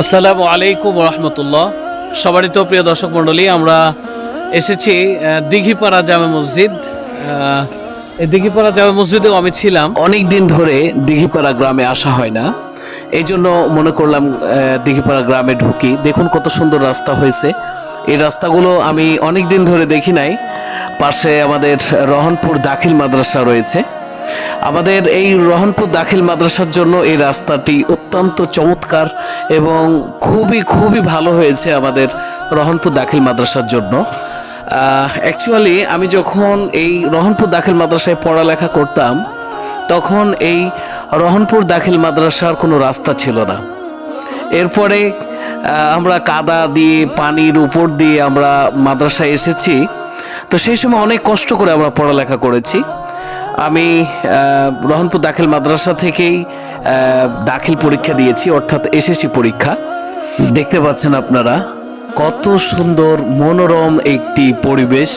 আসসালামু আলাইকুম রহমতুল্লাহ সবারই তো প্রিয় দর্শক মণ্ডলী, আমরা এসেছি দিঘিপাড়া জামে মসজিদ। দিঘিপাড়া জামে মসজিদেও আমি ছিলাম। অনেক দিন ধরে দিঘিপাড়া গ্রামে আসা হয় না। এই জন্য মনে করলাম দিঘিপাড়া গ্রামে ঢুকি। দেখুন কত সুন্দর রাস্তা হয়েছে। এই রাস্তাগুলো আমি অনেক দিন ধরে দেখি নাই। পাশে আমাদের রহনপুর দাখিল মাদ্রাসা রয়েছে। আমাদের এই রহনপুর দাখিল মাদ্রাসার জন্য এই রাস্তাটি অত্যন্ত চমৎকার এবং খুবই খুবই ভালো হয়েছে আমাদের রহনপুর দাখিল মাদ্রাসার জন্য। অ্যাকচুয়ালি আমি যখন এই রহনপুর দাখিল মাদ্রাসায় পড়ালেখা করতাম, তখন এই রহনপুর দাখিল মাদ্রাসার কোনো রাস্তা ছিল না। এরপরে আমরা কাদা দিয়ে, পানির উপর দিয়ে আমরা মাদ্রাসায় এসেছি। তো সেই সময় অনেক কষ্ট করে আমরা পড়ালেখা করেছি। আমি রহনপুর দাখিল মাদ্রাসা থেকেই দাখিল পরীক্ষা দিয়েছি, অর্থাৎ এসএসসি পরীক্ষা। দেখতে পাচ্ছেন আপনারা কত সুন্দর মনোরম একটি পরিবেশ,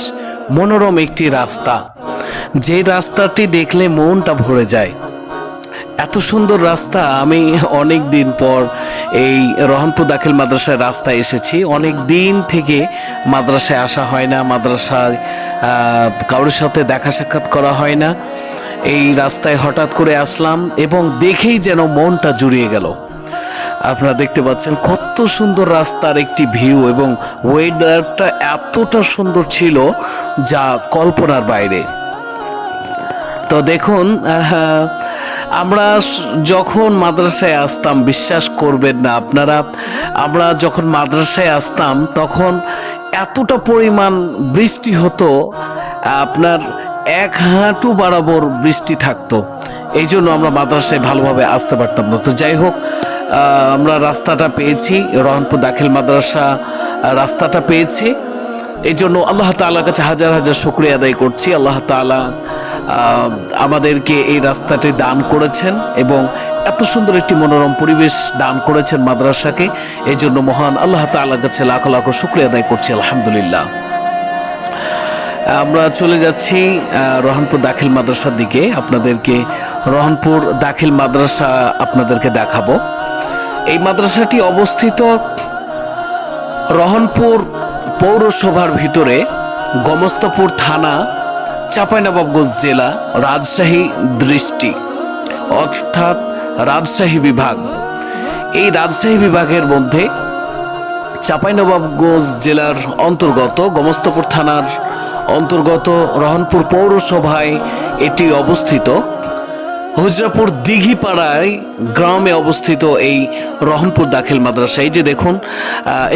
মনোরম একটি রাস্তা। যে রাস্তাটি দেখলে মনটা ভরে যায়। এত সুন্দর রাস্তা, আমি অনেক দিন পর এই রহনপুর দাখিল মাদ্রাসায় রাস্তায় এসেছি। অনেক দিন থেকে মাদ্রাসায় আসা হয় না, মাদ্রাসায় কারোর সাথে দেখা সাক্ষাৎ করা হয় না। এই রাস্তায় হঠাৎ করে আসলাম এবং দেখেই যেন মনটা জুড়িয়ে গেল। আপনারা দেখতে পাচ্ছেন কত সুন্দর রাস্তার একটি ভিউ এবং ওয়েদারটা এতটা সুন্দর ছিল যা কল্পনার বাইরে। তো দেখুন আমরা যখন মাদ্রাসায় আসতাম, বিশ্বাস করবেন না আপনারা, আমরা যখন মাদ্রাসায় আসতাম, তখন এতটা পরিমাণ বৃষ্টি হতো, আপনার এক হাঁটু বরাবর বৃষ্টি থাকতো। এই জন্য আমরা মাদ্রাসায় ভালোভাবে আসতে পারতাম না। তো যাই হোক আমরা রাস্তাটা পেয়েছি রহনপুর দাখিল মাদ্রাসা রাস্তাটা পেয়েছি। এই জন্য আল্লাহ তাআলার কাছে হাজার হাজার শুক্রিয়া আদায় করছি। আল্লাহ আহ, আমাদেরকে এই রাস্তাটি দান করেছেন এবং এত সুন্দর একটি মনোরম পরিবেশ দান করেছেন মাদ্রাসাকে। এই জন্য মহান আল্লাহ তাআলার কাছে লাখ লাখ শুক্রিয়া আদায় করছি। আলহামদুলিল্লাহ। আমরা চলে যাচ্ছি রহনপুর দাখিল মাদ্রাসার দিকে। আপনাদেরকে রহনপুর দাখিল মাদ্রাসা আপনাদেরকে দেখাবো। এই মাদ্রাসাটি অবস্থিত রহনপুর পৌরসভার ভিতরে গমস্তপুর থানা, চাঁপাইনবাবগঞ্জ জেলা, রাজশাহী দৃষ্টি, অর্থাৎ রাজশাহী বিভাগ। এই রাজশাহী বিভাগের মধ্যে চাঁপাইনবাবগঞ্জ জেলার অন্তর্গত গমস্তপুর থানার অন্তর্গত রহনপুর পৌরসভায় এটি অবস্থিত। হুজরাপুর দিঘিপাড়ায় গ্রামে অবস্থিত এই রহনপুর দাখিল মাদ্রাসা। এই যে দেখুন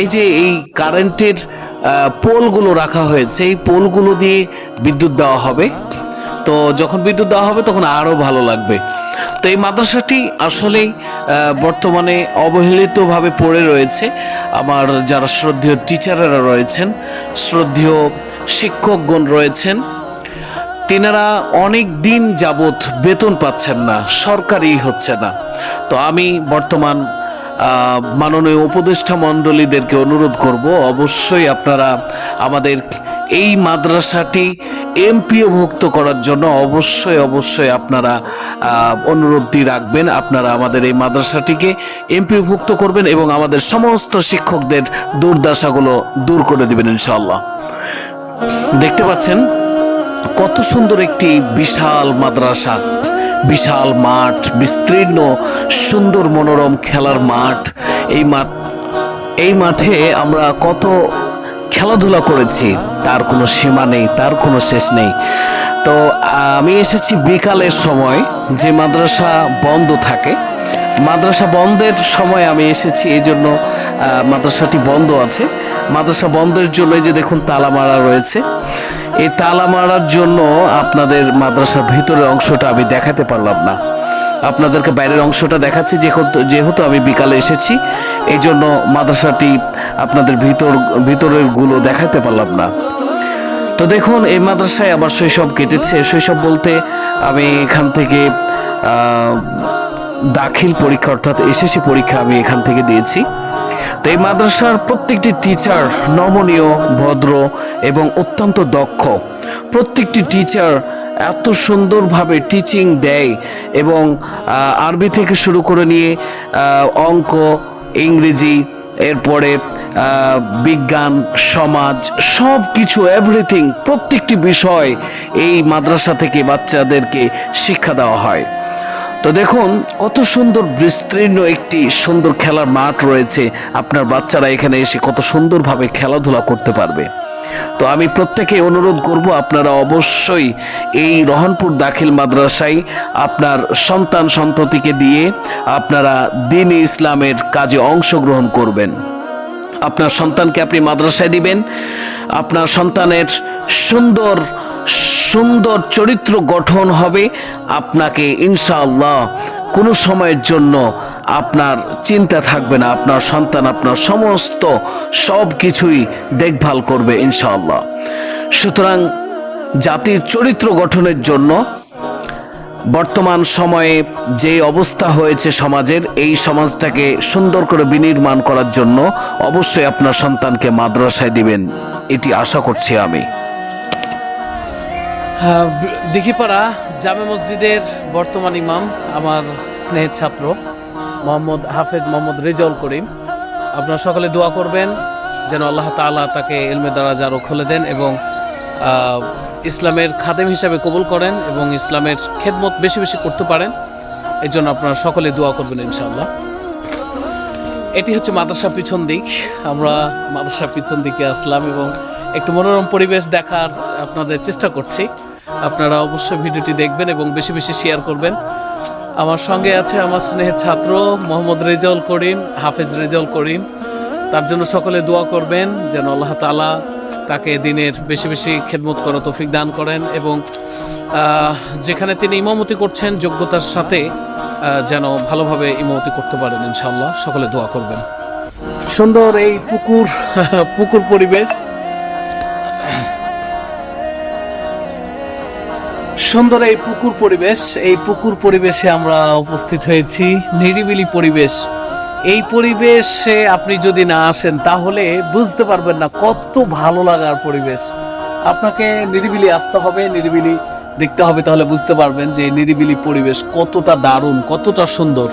এই যে এই কারেন্টের পোলগুলো রাখা হয়েছে, এই পোলগুলো দিয়ে বিদ্যুৎ দেওয়া হবে। তো যখন বিদ্যুৎ দেওয়া হবে, তখন আরও ভালো লাগবে। তো এই মাদ্রাসাটি আসলেই বর্তমানে অবহেলিতভাবে পড়ে রয়েছে। আমার যারা শ্রদ্ধেয় টিচারেরা রয়েছেন, শ্রদ্ধেয় শিক্ষকগণ রয়েছেন, তেনারা অনেক দিন যাবৎ বেতন পাচ্ছেন না সরকারি হচ্ছে না। তো আমি বর্তমান মাননীয় উপদেষ্টা মণ্ডলীদেরকে অনুরোধ করব, অবশ্যই আপনারা আমাদের এই মাদ্রাসাটি এমপিওভুক্ত করার জন্য অবশ্যই অবশ্যই আপনারা অনুরোধটি রাখবেন। আপনারা আমাদের এই মাদ্রাসাটিকে এমপিওভুক্ত করবেন এবং আমাদের সমস্ত শিক্ষকদের দুর্দশাগুলো দূর করে দেবেন ইনশাল্লাহ দেখতে পাচ্ছেন, কত সুন্দর একটি বিশাল মাদ্রাসা, বিশাল মাঠ, বিস্তীর্ণ, সুন্দর মনোরম খেলার মাঠ। এই মাঠ এই মাঠে আমরা কত খেলাধুলা করেছি, তার কোনো সীমা নেই, তার কোনো শেষ নেই। তো, আমি এসেছি বিকালের সময়, যে মাদ্রাসা বন্ধ থাকে। মাদ্রাসা বন্ধের সময় আমি এসেছি এই জন্য মাদ্রাসাটি বন্ধ আছে। মাদ্রাসা বন্ধের জন্য যে দেখুন তালা মারা রয়েছে। এই তালা মারার জন্য আপনাদের মাদ্রাসার ভিতরের অংশটা আমি দেখাতে পারলাম না। আপনাদেরকে বাইরের অংশটা দেখাচ্ছি, যেহেতু আমি বিকালে এসেছি এই জন্য মাদ্রাসাটি আপনাদের ভিতর ভিতরেরগুলো দেখাতে পারলাম না। তো দেখুন, এই মাদ্রাসায় আমার শৈশব কেটেছে। শৈশব বলতে আমি এখান থেকে দাখিল পরীক্ষা, অর্থাৎ এসএসসি পরীক্ষা আমি এখান থেকে দিয়েছি। তো এই মাদ্রাসার প্রত্যেকটি টিচার নমনীয়, ভদ্র এবং অত্যন্ত দক্ষ। প্রত্যেকটি টিচার এত সুন্দরভাবে টিচিং দেয় এবং আরবি থেকে শুরু করে নিয়ে অঙ্ক, ইংরেজি, এরপরে বিজ্ঞান, সমাজ সব কিছু এভরিথিং প্রত্যেকটি বিষয় এই মাদ্রাসা থেকে বাচ্চাদেরকে শিক্ষা দেওয়া হয়। তো দেখুন, কত সুন্দর, বিস্তীর্ণ একটি সুন্দর খেলার মাঠ রয়েছে। আপনার বাচ্চারা এখানে এসে কত সুন্দরভাবে খেলাধুলা করতে পারবে। তো আমি প্রত্যেকে অনুরোধ করব, আপনারা অবশ্যই এই রহনপুর দাখিল মাদ্রাসায় আপনার সন্তান সন্ততিকে দিয়ে আপনারা দিন ইসলামের কাজে অংশগ্রহণ করবেন। আপনার সন্তানকে আপনি মাদ্রাসায় দিবেন, আপনার সন্তানের সুন্দর সুন্দর চরিত্র গঠন হবে, আপনাকে ইনশাআল্লাহ কোনো সময়ের জন্য আপনার চিন্তা থাকবে না, আপনার সন্তান, আপনার সমস্ত সব কিছুই দেখভাল করবে ইনশাআল্লাহ। সুতরাং জাতির চরিত্র গঠনের জন্য বর্তমান সময়ে যে অবস্থা হয়েছে সমাজের, এই সমাজটাকে সুন্দর করে বিনির্মাণ করার জন্য অবশ্যই আপনার সন্তানকে মাদ্রাসায় দিবেন, এটি আশা করছি আমি। দেখি দিঘিপাড়া জামে মসজিদের বর্তমান ইমাম, আমার স্নেহের ছাত্র। মোহাম্মদ হাফেজ মোহাম্মদ রেজাউল করিম। আপনারা সকলে দোয়া করবেন, যেন আল্লাহ তাআলা তাকে এলমে দ্বারা আরও খুলে দেন এবং ইসলামের খাদেম হিসাবে কবুল করেন এবং ইসলামের খেদমত বেশি বেশি করতে পারেন। এই জন্য আপনারা সকলে দোয়া করবেন ইনশাআল্লাহ। এটি হচ্ছে মাদ্রাসা পিছন দিক। আমরা মাদ্রাসা পিছন দিকে আসলাম এবং একটু মনোরম পরিবেশ দেখার আপনাদের চেষ্টা করছি। আপনারা অবশ্যই ভিডিওটি দেখবেন এবং বেশি বেশি শেয়ার করবেন। আমার সঙ্গে আছে আমার স্নেহের ছাত্র মোহাম্মদ রেজাউল করিম, হাফেজ রেজাউল করিম। তার জন্য সকলে দোয়া করবেন, যেন আল্লাহ তালা তাকে দিনের বেশি বেশি খেদমত করা তৌফিক দান করেন এবং যেখানে তিনি ইমামতি করছেন, যোগ্যতার সাথে যেন ভালোভাবে ইমামতি করতে পারেন ইনশাআল্লাহ। সকলে দোয়া করবেন। সুন্দর এই পুকুর পুকুর পরিবেশ। সুন্দর এই পুকুর পরিবেশ, এই পুকুর পরিবেশে আমরা উপস্থিত হয়েছি, নিরিবিলি পরিবেশ। এই পরিবেশে আপনি যদি না আসেন, তাহলে বুঝতে পারবেন না কত ভালো লাগার পরিবেশ। আপনাকে নিরিবিলি আসতে হবে, নিরিবিলি দেখতে হবে, তাহলে বুঝতে পারবেন যে নিরিবিলি পরিবেশ কতটা দারুণ, কতটা সুন্দর।